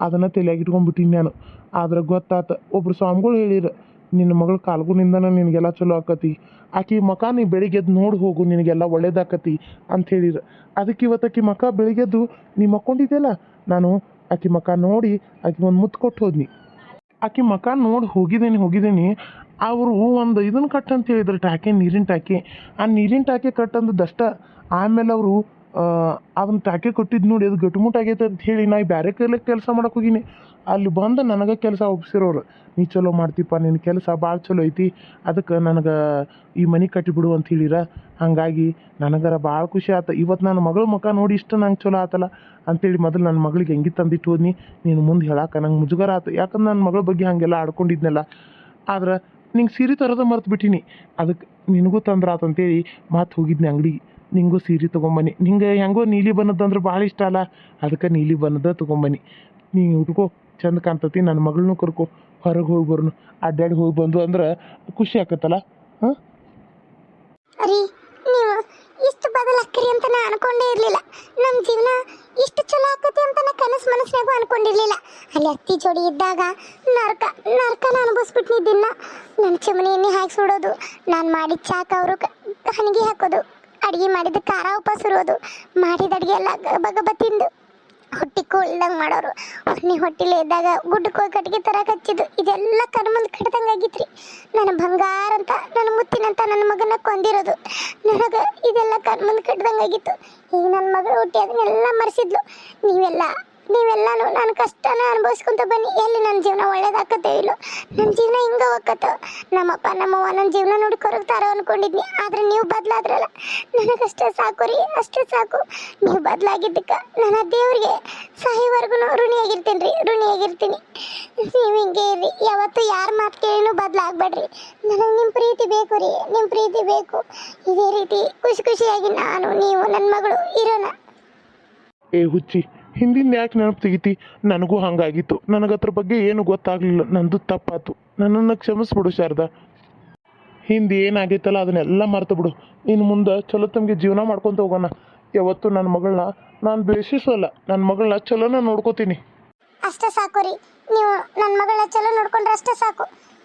ಅದನ್ನು ತಲೆಯಾಗ ಇಟ್ಕೊಂಡ್ಬಿಟ್ಟಿನಿ ನಾನು. ಆದ್ರೆ ಗೊತ್ತಾತ, ಒಬ್ರು ಸ್ವಾಮಿಗಳು ಹೇಳಿರ ನಿನ್ನ ಮಗಳು ಕಾಲ್ಗುನಿಂದನ ನಿನಗೆಲ್ಲ ಚಲೋ ಆಕತಿ. ಆಕಿ ಮಕ ನೀ ಬೆಳಿಗ್ಗೆದ್ದು ನೋಡಿ ಹೋಗು, ನಿನಗೆಲ್ಲ ಒಳ್ಳೇದಾಕತಿ ಅಂತ ಹೇಳಿರ ಅದಕ್ಕೆ ಇವತ್ತು ಆಕಿ ಮಕ ಬೆಳಿಗ್ಗೆದ್ದು ನೀ ಮಕ್ಕೊಂಡಿದ್ದೆಲ್ಲ ನಾನು ಆಕಿ ಮಕ ನೋಡಿ ಆಕಿ ಒಂದು ಮುತ್ತು ಕೊಟ್ಟು ಹೋದ್ನಿ. ಆಕಿ ಮಕ ನೋಡಿ ಹೋಗಿದ್ದೀನಿ ಹೋಗಿದ್ದೀನಿ ಅವರು ಒಂದು ಇದನ್ನು ಕಟ್ ಅಂತ ಹೇಳಿದ್ರು, ಟ್ಯಾಕೆ, ನೀರಿನ ಟ್ಯಾಕೆ. ಆ ನೀರಿನ ಟ್ಯಾಕೆ ಕಟ್ ಅಂದದಷ್ಟ ಆಮೇಲೆ ಅವರು ಅದನ್ನ ಟ್ಯಾಕೆ ಕೊಟ್ಟಿದ್ದು ನೋಡಿ ಅದು ಗಟ್ಮುಟ್ ಆಗೈತೆ ಅಂತ ಹೇಳಿ ನಾ ಬೇರೆ ಕೈಲಿ ಕೆಲಸ ಮಾಡೋಕೆ ಹೋಗಿನಿ. ಅಲ್ಲಿ ಬಂದು ನನಗೆ ಕೆಲಸ ಒಪ್ಸಿರೋರು, ನೀ ಚಲೋ ಮಾಡ್ತೀಪ್ಪ ನಿನ್ನ ಕೆಲಸ ಭಾಳ ಚಲೋ ಐತಿ, ಅದಕ್ಕೆ ನನಗೆ ಈ ಮನೆ ಕಟ್ಟಿಬಿಡು ಅಂತ ಹೇಳಿರ. ಹಾಗಾಗಿ ನನಗರ ಭಾಳ ಖುಷಿ ಆತ. ಇವತ್ತು ನನ್ನ ಮಗಳ ಮುಖ ನೋಡಿ ಇಷ್ಟು ನಂಗೆ ಚಲೋ ಆತಲ್ಲ ಅಂತೇಳಿ ಮೊದಲು ನನ್ನ ಮಗಳಿಗೆ ಹೆಂಗೆ ತಂದಿಟ್ಟು ಹೋದ್ನಿ. ನೀನು ಮುಂದೆ ಹೇಳಾಕ ನಂಗೆ ಮುಜುಗರ ಆತ. ಯಾಕಂದ್ರೆ ನನ್ನ ಮಗಳ ಬಗ್ಗೆ ಹಾಗೆಲ್ಲ ಆಡ್ಕೊಂಡಿದ್ನಲ್ಲ, ಆದ್ರೆ ನಿಂಗೆ ಸೀರೆ ತರೋದು ಮರ್ತು ಬಿಟ್ಟಿನಿ. ಅದಕ್ಕೆ ನಿನಗೂ ಅಂತ ಆತಂತೇಳಿ ಮಾತು ಹೋಗಿದ್ನಿ ಅಂಗಡಿಗೆ. ನಿಂಗೂ ಸೀರೆ ತೊಗೊಂಬನ್ನಿ. ನಿಂಗೆ ಹೆಂಗೋ ನೀಲಿ ಬಣ್ಣದಂದ್ರೆ ಭಾಳ ಇಷ್ಟ ಅಲ್ಲ, ಅದಕ್ಕೆ ನೀಲಿ ಬಣ್ಣದ ತೊಗೊಂಬನ್ನಿ. ನೀ ಉಟ್ಕೋ. ಚಂದ ಕಾಣ್ತತಿ ನನ್ನ ಮಗಳನ್ನೂ ಕರ್ಕೊ, ಹೊರಗೆ ಹೋಗಿ ಬರ್ನು. ಅಡ್ಡಾಡಿ ಹೋಗಿ ಬಂದು ಅಂದ್ರೆ ಖುಷಿ ಆಕತ್ತಲ್ಲ? ಹಾಂ? ರೀ, ನೀವು ಇಷ್ಟು ಬದಲಾಗ್ತೀರಿ ಅಂತ ನಾ ಅನ್ಕೊಂಡೇ ಇರಲಿಲ್ಲ. ನಮ್ಮ ಜೀವನ ಇಷ್ಟು ಚಲೋ ಆಕತಿ ಅಂತ ನಾ ಕನಸು ಮನಸ್ಸಿನಾಗೂ ಅನ್ಕೊಂಡಿರ್ಲಿಲ್ಲ. ಅಲ್ಲಿ ಅತ್ತಿ ಜೋಡಿ ಇದ್ದಾಗ ನರ್ಕ, ನರ್ಕನ ಅನುಭವಿಸ್ಬಿಟ್ನಿ ದಿನ. ನನ್ನ ಚಮನಿ ಎಣ್ಣೆ ಹಾಕಿ ಸುಡೋದು ನಾನು ಮಾಡಿದ ಚಾಕ ಅವರು ಹನಿಗೆ ಹಾಕೋದು, ಅಡುಗೆ ಮಾಡಿದ ಖಾರ ಉಪ ಇರೋದು, ಮಾಡಿದ ಅಡುಗೆ ಎಲ್ಲ ಗಬ ತಿಂದು. ಹೊಟ್ಟಿ ಕೂಳ್ದಂಗೆ ಮಾಡೋರು. ನೀ ಹೊಟ್ಟಿಲೇ ಇದ್ದಾಗ ಗುಡ್ಡ ಹೋಗಿ ಕಟ್ಟಿಗೆ ತರ ಕಚ್ಚಿದ್ದು ಇದೆಲ್ಲ ಕರ್ಮಂದು ಕಡ್ದಂಗೆ ಆಗಿತ್ರಿ. ನನ್ನ ಬಂಗಾರ ಅಂತ, ನನ್ನ ಮುತ್ತಿನಂತ ನನ್ನ ಮಗನ ಕೊಂದಿರೋದು. ನನಗೆ ಇದೆಲ್ಲ ಕರ್ಮಂದು ಕಡ್ದಂಗೆ ಆಗಿತ್ತು. ಈಗ ನನ್ನ ಮಗಳು ಹುಟ್ಟಿ ಅದನ್ನೆಲ್ಲ ಮರೆಸಿದ್ಲು. ನೀವೆಲ್ಲ, ನೀವೆಲ್ಲಾನು ನನ್ನ ಕಷ್ಟನ ಅನುಭವಿಸ್ಕೊಂತ ಬನ್ನಿ. ಎಲ್ಲಿ ನನ್ನ ಜೀವನ ಒಳ್ಳೇದಾಕತ್ತೋ ಇಲ್ಲ. ನನ್ನ ಜೀವನ ಹಿಂಗ ಹೋಗತ್ತೋ ನಮ್ಮಪ್ಪ, ನಮ್ಮವ್ವ ನನ್ನ ಜೀವನ ನೋಡಿ ಕೊರಗ್ತಾರೋ ಅನ್ಕೊಂಡಿದ್ನಿ. ಆದ್ರೆ ನೀವು ಬದಲಾದ್ರಲ್ಲ, ನನಗಷ್ಟೇ ಸಾಕು ರೀ, ಅಷ್ಟೇ ಸಾಕು. ನೀವು ಬದಲಾಗಿದ್ದಕ್ಕೆ ನನ್ನ ದೇವ್ರಿಗೆ ಸಾಯಿವರೆಗೂ ಋಣಿಯಾಗಿರ್ತೀನಿ ರೀ ಋಣಿಯಾಗಿರ್ತೀನಿ ನೀವು ಹಿಂಗೆ ಇರ್ರಿ, ಯಾವತ್ತು ಯಾರ ಮಾತು ಕೇಳಿನೂ ಬದಲಾಗ್ಬೇಡ್ರಿ. ನನಗೆ ನಿಮ್ಮ ಪ್ರೀತಿ ಬೇಕು ರೀ ನಿಮ್ಮ ಪ್ರೀತಿ ಬೇಕು. ಇದೇ ರೀತಿ ಖುಷಿ ಖುಷಿಯಾಗಿ ನಾನು, ನೀವು ನನ್ನ ಮಗಳು ಇರೋಣ. ಏ ಹುಚ್ಚಿ ಹಿಂದಿನ ಯಾಕೆ ನೆನಪು ತೆಗಿತಿ? ನನಗೂ ಹಂಗಾಗಿತ್ತು. ನನಗೆ ಅದ್ರ ಬಗ್ಗೆ ಏನು ಗೊತ್ತಾಗಲಿಲ್ಲ. ನಂದು ತಪ್ಪಾತು. ನನ್ನನ್ನು ಕ್ಷಮಿಸ್ಬಿಡು ಶಾರದಾ. ಹಿಂದೆ ಏನಾಗೈತಲ್ಲ ಅದನ್ನೆಲ್ಲ ಮರ್ತು ಬಿಡು ಇನ್ನು ಮುಂದೆ ಚಲೋ ತಮಗೆ ಜೀವನ ಮಾಡ್ಕೊತ ಹೋಗೋಣ. ಯಾವತ್ತು ನನ್ನ ಮಗಳನ್ನ ನಾನು ದ್ವೇಷಿಸಲ್ಲ. ನನ್ನ ಮಗಳನ್ನ ಚಲೋನ ನೋಡ್ಕೋತೀನಿ. ಅಷ್ಟೇ ಸಾಕು ರೀ. ನೀವು ನನ್ನ ಮಗಳನ್ನ ಚಲೋ ನೋಡ್ಕೊಂಡ್ರೆ ಅಷ್ಟೇ ಸಾಕು.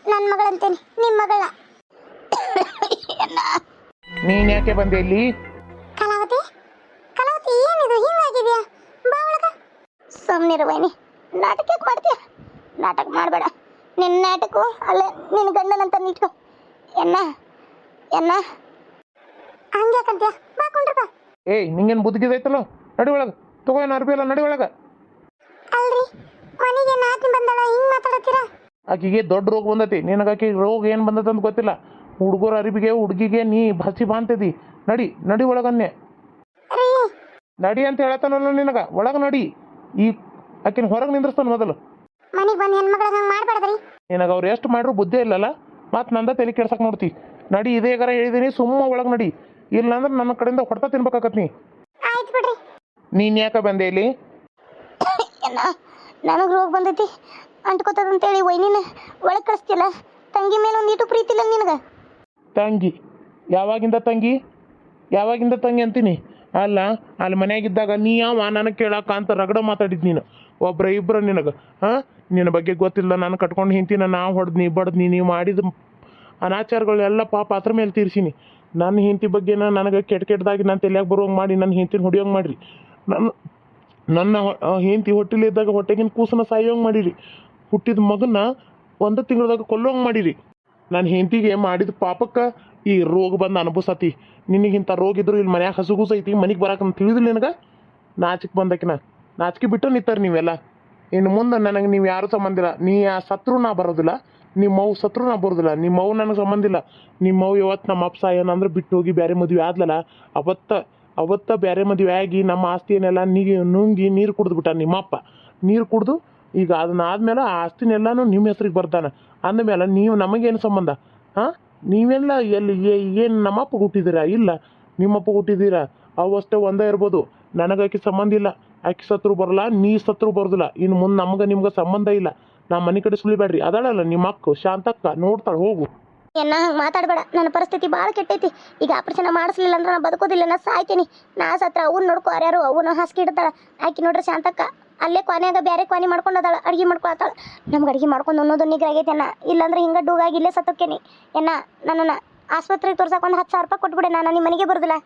ನನ್ನ ಮಗಳಂತೇನೆ. ನಿಮ್ಮ ಮಗಳ ನೀನ್ ಯಾಕೆ ಬಂದೆ ಇಲ್ಲಿ? ಕಲಾವತಿ? ಕಲಾವತಿ ಏನಿದು? ಹಿಂಗಾಗಿದ್ಯಾ? ಸುಮ್ಮನಿರು ವೈನಿ. ನಾಟಕ ಮಾಡ್ತೀಯ? ನಾಟಕ ಮಾಡಬೇಡ. ನಿನ್ನ ನಾಟಕ ಅಲ್ಲ ನಿನ್ನ ಗಂಡನಂತ ನಿಟ್ಕೊ ಎನ್ನ? ಎನ್ನ? ಹಂಗ್ಯಾಕಂತೀಯ? ಬಾ ಕೊಂಡ್ರ ಬಾ ಏಯ್ ನಿಂಗೇನು ಬುದ್ಧಿಗಿದೈತಲ್ಲ ನಡಿ ಒಳಗೆ. ತಗೋ ಏನು ಅರ್ಬಿ ಅಲ್ಲ ನಡಿ ಒಳಗೆ. ಅಲ್ರಿ ಮನೆಗೆ ನಾತಿ ಬಂದಳ ಹಿಂಗ್ ಮಾತಾಡತ್ತೀರಾ? ಆಕಿಗೆ ದೊಡ್ಡ ರೋಗ ಬಂದೈತಿ. ನಿನಗೆ ಆಕಿ ರೋಗ ಏನು ಬಂದೈತೆ ಅಂತ ಗೊತ್ತಿಲ್ಲ. ಹುಡುಗರ ಅರಿವಿಗೆ ಹುಡುಗಿಗೆ ನೀ ಬಸಿ ಬಾಂತದಿ ನಡಿ ನಡಿ ಒಳಗನ್ನೆ. ರೀ. ನಡಿ ಅಂತ ಹೇಳತ್ತಾನಲ್ಲ ನಿನಗೆ. ಒಳಗೆ ನಡಿ. ಈ ಆಕಿನ ಹೊರಗೆ ನಿಂದ್ರಸ್ತಾನೆ ಮೊದಲು. ಮನೆಗೆ ಬಂದು ಹೆಣ್ಮಗಳ ಹಂಗೆ ಮಾಡ್ಬಾರ್ದ್ರಿ? ನಿನಗೆ ಅವ್ರು ಎಷ್ಟು ಮಾಡ್ರು ಬುದ್ಧಿ ಇಲ್ಲಲ್ಲ? ಮತ್ತೆ ನಂದ ತಲೆ ಕೆಡ್ಸಕ್ಕೆ ನೋಡ್ತಿ. ನಡಿ ಇದೇ ಗರ ಹೇಳಿದೀನಿ ಸುಮ್ಮ ಒಳಗೆ ನಡಿ. ಇಲ್ಲಾಂದ್ರೆ ನನ್ನ ಕಡೆಯಿಂದ ಹೊಡೆತ ತಿನ್ಬೇಕಾಗತ್ ನೀ. ಆಯ್ತು ಬಿಡ್ರಿ. ನೀನ್ ಯಾಕೆ ಬಂದೆ ಇಲ್ಲಿ? ನನಗೆ ರೋಗ ಬಂದೈತಿ. ಅಂಟ್ಕೋತದಂತೇಳಿ ವೈನಿನ ಒಳಗೆ ಕಳಿಸ್ತಿಲ್ಲ. ತಂಗಿ ಮೇಲೆ ಒಂದಿಟ್ಟು ಪ್ರೀತಿ ಇಲ್ಲ ನಿನಗೆ. ತಂಗಿ. ಯಾವಾಗಿಂದ ತಂಗಿ? ಯಾವಾಗಿಂದ ತಂಗಿ ಅಂತೀನಿ? ಅಲ್ಲ, ಅಲ್ಲಿ ಮನ್ಯಾಗಿದ್ದಾಗ ನೀ ಯಾವ ನನಗೆ ಕೇಳಾಕ ಅಂತ ರಗಡ ಮಾತಾಡಿದ್ ನೀನು. ಒಬ್ಬರ ಇಬ್ಬರು ನಿನಗೆ, ಹಾಂ? ನಿನ್ನ ಬಗ್ಗೆ ಗೊತ್ತಿಲ್ಲ, ನಾನು ಕಟ್ಕೊಂಡು ಹಿಂತಿನ ನಾ ಹೊಡೆದ್ನಿ ಬಡ್ದ್ನಿ ನೀವು ಮಾಡಿದ ಅನಾಚಾರಗಳೆಲ್ಲ ಪಾಪ ಅದ್ರ ಮೇಲೆ ತೀರ್ಸೀನಿ. ನನ್ನ ಹೆಂಡತಿ ಬಗ್ಗೆನ ನನಗೆ ಕೆಟ್ಟ ಕೆಟ್ಟದಾಗಿ ನಾನು ತಲೆಯಾಗ ಬರುವಂಗೆ ಮಾಡಿ ನನ್ನ ಹಿಂತಿನ ಹೊಡಿಯೋಂಗೆ ಮಾಡಿರಿ. ನನ್ನ ನನ್ನ ಹೆಂಡತಿ ಹೊಟ್ಟಿಲಿದ್ದಾಗ ಹೊಟ್ಟೆಗಿನ ಕೂಸನ್ನ ಸಾಯೋಂಗೆ ಮಾಡಿರಿ. ಹುಟ್ಟಿದ ಮಗನ ಒಂದು ತಿಂಗಳದಾಗ ಕೊಲ್ಲೋಂಗೆ ಮಾಡಿರಿ. ನನ್ನ ಹೆಂಡತಿಗೆ ಮಾಡಿದ ಪಾಪಕ್ಕೆ ಈ ರೋಗ ಬಂದು ಅನುಭವಿಸತಿ. ನಿನಗಿಂತ ರೋಗ ಇದ್ರು ಇಲ್ಲಿ ಮನ್ಯಾಗ ಹಸುಗೂಸ ಐತಿ, ಮನೆಗೆ ಬರಕಂತ ತಿಳಿದಿಲ್ಲ ನಿನಗೆ? ನಾಚಿಕೆ ಬಂದಕಿನ. ನಾಚಿಕೆ ಬಿಟ್ಟು ನಿಂತಾರೆ ನೀವೆಲ್ಲ. ಇನ್ನು ಮುಂದೆ ನನಗೆ ನೀವು ಯಾರು ಸಂಬಂಧಿಲ್ಲ ನೀ ಆ ಸತ್ರು ನಾ ಬರೋದಿಲ್ಲ. ನಿಮ್ಮ ಮೌ ಸತ್ರು ನಾ ಬರೋದಿಲ್ಲ. ನಿಮ್ಮ ಮೌ ನನಗೆ ಸಂಬಂಧಿಲ್ಲ ನಿಮ್ಮ ಮೌ ಯಾವತ್ತು ನಮ್ಮ ಅಪ್ಸ ಏನಂದ್ರೆ ಬಿಟ್ಟು ಹೋಗಿ ಬೇರೆ ಮದುವೆ ಆದ್ಲಲ್ಲ, ಅವತ್ತ ಅವತ್ತ ಬೇರೆ ಮದುವೆ ಆಗಿ ನಮ್ಮ ಆಸ್ತಿಯನ್ನೆಲ್ಲ ನೀ ನುಂಗಿ ನೀರು ಕುಡಿದ್ಬಿಟ್ಟ ನಿಮ್ಮಪ್ಪ. ನೀರು ಕುಡ್ದು ಈಗ ಅದನ್ನ ಆದ್ಮೇಲೆ ಆ ಆಸ್ತಿನೆಲ್ಲನೂ ನಿಮ್ಮ ಹೆಸ್ರಿಗೆ ಬರ್ತಾನೆ ಅಂದಮೇಲೆ ನೀವು ನಮಗೇನು ಸಂಬಂಧ? ಹಾಂ ನೀವೆಲ್ಲ ಎಲ್ಲಿ ಏನು ನಮ್ಮಪ್ಪ ಹುಟ್ಟಿದ್ದೀರಾ ಇಲ್ಲ. ನಿಮ್ಮಪ್ಪ ಹುಟ್ಟಿದ್ದೀರಾ ಅವು ಅಷ್ಟೇ ಒಂದೇ ಇರ್ಬೋದು. ನನಗೆ ಆಕೆ ಸಂಬಂಧ ಇಲ್ಲ. ಆಕೆ ಸತ್ರು ಬರಲ್ಲ, ನೀ ಸತ್ರು ಬರೋದಿಲ್ಲ. ಇನ್ನು ಮುಂದೆ ನಮ್ಗೆ ನಿಮ್ಗೆ ಸಂಬಂಧ ಇಲ್ಲ. ನಾ ಮನೆ ಕಡೆ ಸುಳಿಬೇಡ್ರಿ ಅದಳಲ್ಲ ನಿಮ್ಮ ಅಕ್ಕ ಶಾಂತಕ್ಕ, ನೋಡ್ತಾಳೆ, ಹೋಗು. ಏನ, ಮಾತಾಡಬೇಡ. ನನ್ನ ಪರಿಸ್ಥಿತಿ ಭಾಳ ಕೆಟ್ಟೈತಿ. ಈಗ ಆಪರೇಷನ್ ಮಾಡಿಸ್ಲಿಲ್ಲ ಅಂದ್ರೆ ನಾನು ಬದುಕೋದಿಲ್ಲ, ನಾ ಸಾಯ್ತೀನಿ. ನಾ ಸತ್ರ ಅವ್ನು ನೋಡ್ಕೋ ಯಾರು ಅವನು ಹಾಸಿಗೆ ಇಡ್ತಾಳೆ ಆಕೆ ನೋಡ್ರಿ ಶಾಂತಕ್ಕ. ಅಲ್ಲೇ ಕೊನೆಯಾಗ ಬೇರೆ ಕೊನೆ ಮಾಡ್ಕೊಂಡದಾಳ ಅಡ್ಗೆ ಮಾಡ್ಕೊಳತ್ತಾಳ. ನಮ್ಗೆ ಅಡ್ಗೆ ಮಾಡ್ಕೊಂಡು ಅನ್ನೋದು ನಿಗ್ರಾಗೈತೆನ ಇಲ್ಲಾಂದ್ರೆ ಹಿಂಗೆ ಡೂಗಾಗಿ ಇಲ್ಲೇ ಸತ್ತೋಕ್ಕೇನಿ. ಏನ ನನ್ನನ್ನು ಆಸ್ಪತ್ರೆಗೆ ತೋರ್ಸಕ್ಕೆ ಒಂದು ಹತ್ತು ಸಾವಿರ ರೂಪಾಯಿ ಕೊಟ್ಬಿಡೆ ನಾನು ನಿಮ್ಮ ಮನೆಗೆ ಬರೋದಿಲ್ಲ.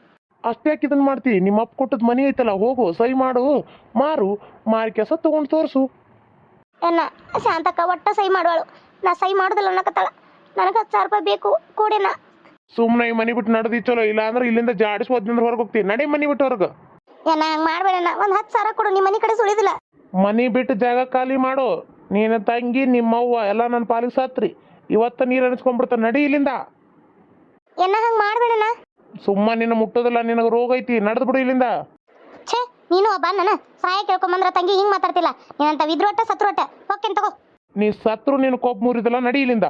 ಅಷ್ಟೇ ಯಾಕೆ ಇದನ್ನು ಮಾಡ್ತಿ. ನಿಮ್ಮ ಅಪ್ಪ ಕೊಟ್ಟದ ಮನೆ ಐತಲ್ಲ ಹೋಗು ಸಹಿ ಮಾಡು ಮಾರು ಮಾರಿ ಕೆಸ ತೊಗೊಂಡು ತೋರಿಸು. ಏನ ಶಾಂತಕ್ಕ ಒಟ್ಟ ಸಹಿ ಮಾಡುವಳು. ನಾ ಸಹಿ ಮಾಡೋದಿಲ್ಲ ಅನ್ನಕತ್ತಾಳ. ನನಗೆ ಹತ್ತು ಸಾವಿರ ರೂಪಾಯಿ ಬೇಕು ಕೂಡೇನ ಸುಮ್ಮನೆ ಈ ಮನೆ ಬಿಟ್ಟು ನಡೆದಿ ಚಲೋ. ಇಲ್ಲ ಅಂದ್ರೆ ಇಲ್ಲಿಂದ ಜಾಡಿಸ್ಬೋದ್ನಂದ್ರೆ ಹೊರಗೆ ಹೋಗ್ತೀನಿ ನಡೆ ಮನೆ ಬಿಟ್ಟು ಹೊರಗೆ. ಏನ ಹಂಗೆ ಮಾಡಬೇಡಣ್ಣ ಒಂದು ಹತ್ತು ಸಾವಿರ ಕೊಡು. ನಿಮ್ಮ ಮನೆ ಕಡೆ ಸುಳಿದಿಲ್ಲ. ಮನೆ ಬಿಟ್ಟು ಜಾಗ ಖಾಲಿ ಮಾಡು. ನೀನು ತಂಗಿ ನಿಮ್ಮವ್ವ ಎಲ್ಲ ನನ್ನ ಪಾಲಿಗೆ ಸತ್ರಿ. ಇವತ್ತು ನೀರು ಅನಿಸ್ಕೊಂಡ್ಬಿಡ್ತಾನೆ ನಡಿ ಇಲ್ಲಿಂದ. ಎನ್ನ ಹಂಗೆ ಮಾಡಬೇಡಣ್ಣ? ಸುಮ್ಮ ನಿನ್ನ ಮುಟ್ಟೋದಿಲ್ಲ ನಿನಗೆ ರೋಗ ಐತಿ. ನಡೆದು ಬಿಡು ಇಲ್ಲಿಂದ. ಛೇ ನೀನು ಒಬ್ಬ ನನ್ನ ಸಹಾಯ ಕೇಳ್ಕೊಂಬಂದ್ರ ತಂಗಿ ಹಿಂಗೆ ಮಾತಾಡ್ತಿಲ್ಲ. ನೀನಂತ ವಿದ್ರೋಟ ಸತ್ರೋಟ ಹೋಗ್ತೇನೆ ತಗೋ. ನೀ ಸತ್ರು ನಿನ್ನ ಕೋಪ್ ಮುರಿದಲ್ಲ ನಡಿ ಇಲ್ಲಿಂದ.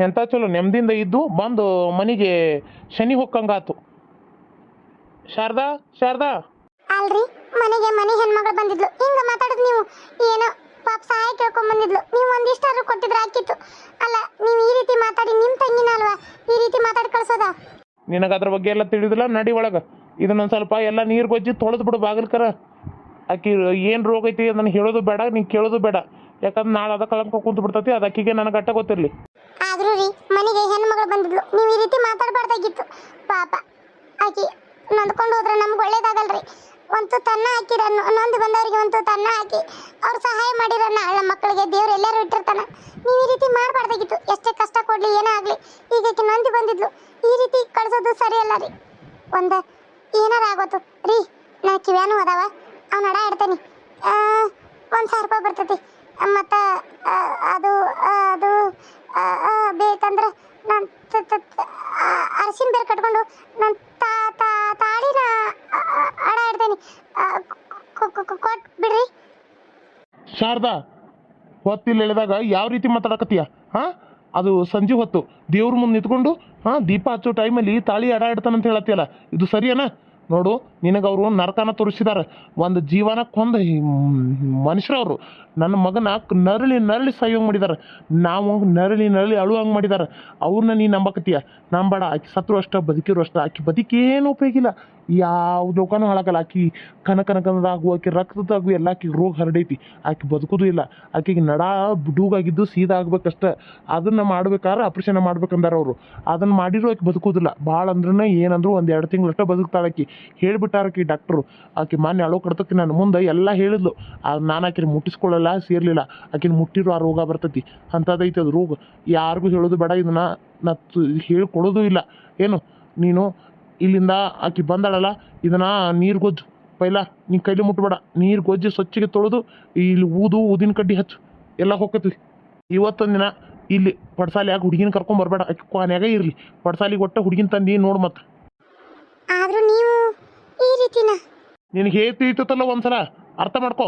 ಎಂಥ ಚಲೋ ನೆಮ್ಮದಿಯಿಂದ ಇದ್ದು ಬಂದು ಮನೆಗೆ ಶನಿ ಹೊಕ್ಕಂಗಾತು. ಶಾರದಾ ಶಾರದಾ. ಅಲ್ರಿ ಮನೆಗೆ ಮನೆ ಹೆಣ್ಮಗಳು ಬಂದಿದ್ಲು. ಹಿಂಗ ಮಾತಾಡಿದ್ ನೀವು ಏನೋ ಪಾಪ ಸಹಾಯ ಕೇಳ್ಕೊಂಡ್ ಬಂದಿದ್ಲು. ನೀವು ಒಂದಿಷ್ಟಾದ್ರೂ ಕೊಟ್ಟಿದ್ರೆ ಹಾಕಿತ್ತು. ಅಲ್ಲ ನೀವು ಈ ರೀತಿ ಮಾತಾಡಿ ನಿಮ್ ತಂಗಿನ ಅಲ್ವಾ? ಈ ರೀತಿ ಮಾತಾಡಿ ಕಳ್ಸೋದ? ನಿನಗೆ ಅದ್ರ ಬಗ್ಗೆ ಎಲ್ಲ ತಿಳಿದಿಲ್ಲ ನಡಿ ಒಳಗೆ. ಇದನ್ನೊಂದು ಸ್ವಲ್ಪ ಎಲ್ಲ ನೀರು ಗೊಜ್ಜಿ ತೊಳೆದು ಬಿಡು ಬಾಗಿಲ್ಕರ. ಆಕಿ ಏನು ರೋಗ ಐತಿ ಅದನ್ನು ಹೇಳೋದು ಬೇಡ ನೀನು ಕೇಳೋದು ಬೇಡ. ಯಾಕಂದ್ರೆ ನಾಳೆ ಅದ ಕಳಂಕ ಕುಂತು ಬಿಡ್ತೈತಿ ಅದು ಅಕ್ಕಿಗೆ ನನಗೆ ಅಟ್ಟ ಗೊತ್ತಿರಲಿ. ಆದ್ರೂ ರೀ ಮನೆಗೆ ಹೆಣ್ಮಗಳು ಬಂದಿದ್ಲು. ನೀವು ಈ ರೀತಿ ಮಾತಾಡಬಾರ್ದಾಗಿತ್ತು. ಪಾಪ ಆಕಿ ನೊಂದ್ಕೊಂಡು ಹೋದ್ರೆ ನಮ್ಗೆ ಒಳ್ಳೇದಾಗಲ್ರಿ. ಒಂದು ತನ್ನ ಹಾಕಿರನ್ನು ನೊಂದು ಬಂದವರಿಗೆ ಒಂದು ತನ್ನ ಹಾಕಿ. ಅವ್ರು ಸಹಾಯ ಮಾಡಿರನ್ನ ನಾಳೆ ಮಕ್ಕಳಿಗೆ ದೇವ್ರು ಎಲ್ಲರೂ ಇಟ್ಟಿರ್ತಾನ. ನೀವು ಈ ರೀತಿ ಮಾಡಬಾರ್ದಾಗಿತ್ತು. ಎಷ್ಟೇ ಕಷ್ಟ ಕೊಡಲಿ, ಏನೇ ಆಗಲಿ. ಈಗ ಆಕಿ ನೊಂದು ಬಂದಿದ್ಲು. ಈ ರೀತಿ ಕಳ್ಸೋದು ಸರಿ ಅಲ್ಲ ರೀ. ಒಂದು ಏನಾರ ಆಗೋತು. ರೀ, ನಾ ಕಿವ್ಯಾನು ಅದಾವ. ಅವ್ನ ನಡ ಇಡ್ತೇನೆ ಒಂದು ಸಾವಿರ ರೂಪಾಯಿ ಬರ್ತೈತಿ. ಮತ್ತು ಅದು ಅದು ಬೇಕಂದ್ರೆ ನಾನು ಅರಸಿನ ಬೇರೆ ಕಟ್ಕೊಂಡು ನಾನು ತಾಳಿನ ಅಡ ಇಡ್ತೇನೆ. ಕೊಟ್ ಬಿಡ್ರಿ. ಶಾರದಾ ಹೊತ್ತಿಲ್ಲ ಹೇಳಿದಾಗ ಯಾವ ರೀತಿ ಮಾತಾಡಕತ್ತೀಯ? ಹಾಂ? ಅದು ಸಂಜೆ ಹೊತ್ತು. ದೇವ್ರ ಮುಂದೆ ನಿಂತ್ಕೊಂಡು, ಹಾಂ, ದೀಪ ಹಚ್ಚೋ ಟೈಮಲ್ಲಿ ತಾಳಿ ಅಡ ಇಡ್ತಾನಂತ ಹೇಳತ್ತೀಯಲ್ಲ, ಇದು ಸರಿಯೇನ? ನೋಡು, ನಿನಗೆ ಅವರು ನರಕನ ತೋರಿಸಿದಾರೆ. ಒಂದು ಜೀವನ ಕೊಂದು ಮನುಷ್ಯರವರು. ನನ್ನ ಮಗನ ನರಳಿ ನರಳಿ ಸಾಯೋಂಗೆ ಮಾಡಿದ್ದಾರೆ ನಾವು ನರಳಿ ನರಳಿ ಅಳುವಂಗೆ ಮಾಡಿದ್ದಾರೆ ಅವ್ರನ್ನ ನೀ ನಂಬಕತ್ತೀಯ? ನಂಬಾಡ ಆಕೆ ಸತ್ರು ಅಷ್ಟ, ಬದುಕಿರು ಅಷ್ಟ. ಆಕಿ ಬದುಕೇನು ಉಪಯೋಗಿಲ್ಲ. ಯಾವ ದೋಕಾನು ಹಾಳಾಗಲ್ಲ. ಆಕಿ ಕನ ಕನಕನದಾಗು ಆಕಿ ರಕ್ತದಾಗು, ಎಲ್ಲ ಆಕಿಗೆ ರೋಗ ಹರಡೈತಿ. ಆಕೆ ಬದುಕೋದು ಇಲ್ಲ. ಆಕೆಗೆ ನಡ ಬುಡೂಗಾಗಿದ್ದು ಸೀದಾ ಆಗ್ಬೇಕಷ್ಟ. ಅದನ್ನು ಮಾಡ್ಬೇಕಾದ್ರೆ ಆಪ್ರೇಷನ್ ಮಾಡ್ಬೇಕಂದಾರ ಅವರು. ಅದನ್ನು ಮಾಡಿರೋ ಆಕೆ ಬದುಕೋದಿಲ್ಲ. ಭಾಳ ಅಂದ್ರೆ ಏನಂದ್ರು ಒಂದು ಎರಡು ತಿಂಗಳಷ್ಟ ಬದುಕ್ತಾಳೆ ಆಕಿ. ಹೇಳ್ಬಿಟ್ಟಾರ ಆಕಿ ಡಾಕ್ಟ್ರು ಆಕೆ ಮಾನ್ಯ ಅಳೋ ಕಡ್ತಕ್ಕೆ ನಾನು ಮುಂದೆ ಎಲ್ಲ ಹೇಳಿದ್ಲು. ನಾನು ಆಕಿನ ಮುಟ್ಟಿಸ್ಕೊಳ್ಳಲ್ಲ, ಸೇರ್ಲಿಲ್ಲ. ಆಕಿನ ಮುಟ್ಟಿರೋ ಆ ರೋಗ ಬರ್ತೈತಿ. ಅಂಥದ್ದೈತೆ ಅದು ರೋಗ. ಯಾರಿಗೂ ಹೇಳೋದು ಬೇಡ, ಇದನ್ನ ನಾ ಹೇಳ್ಕೊಡೋದು ಇಲ್ಲ. ಏನು? ನೀನು ಇಲ್ಲಿಂದ ಆಕಿ ಬಂದಾಳಲ್ಲ ಇದನ್ನ ನೀರು ಗೊಜ್ಜು. ಪೈಲ ನೀ ಕೈಲಿ ಮುಟ್ಬೇಡ. ನೀರು ಗೊಜ್ಜಿ ಸ್ವಚ್ಛಗೆ ತೊಳೆದು ಇಲ್ಲಿ ಊದು ಊದಿನ ಕಡ್ಡಿ ಹಚ್ಚು. ಎಲ್ಲ ಹೋಗತ್ವಿ ಇವತ್ತೊಂದು ದಿನ ಇಲ್ಲಿ ಪಡ್ಸಾಲಿಯಾಗ ಹುಡುಗಿನ ಕರ್ಕೊಂಡ್ ಬರಬೇಡ. ಆಕಿ ಕೊನೆಯಾಗ ಇರಲಿ. ಪಡ್ಸಾಲಿ ಒಟ್ಟ ಹುಡುಗಿನ ತಂದು ನೋಡು ಮತ್ತೆ ನಿನ್ಗೆ ನೀವು ಈ ರೀತಿನ ನಿನಗೆ ಒಂದ್ಸಲ? ಅರ್ಥ ಮಾಡ್ಕೋ.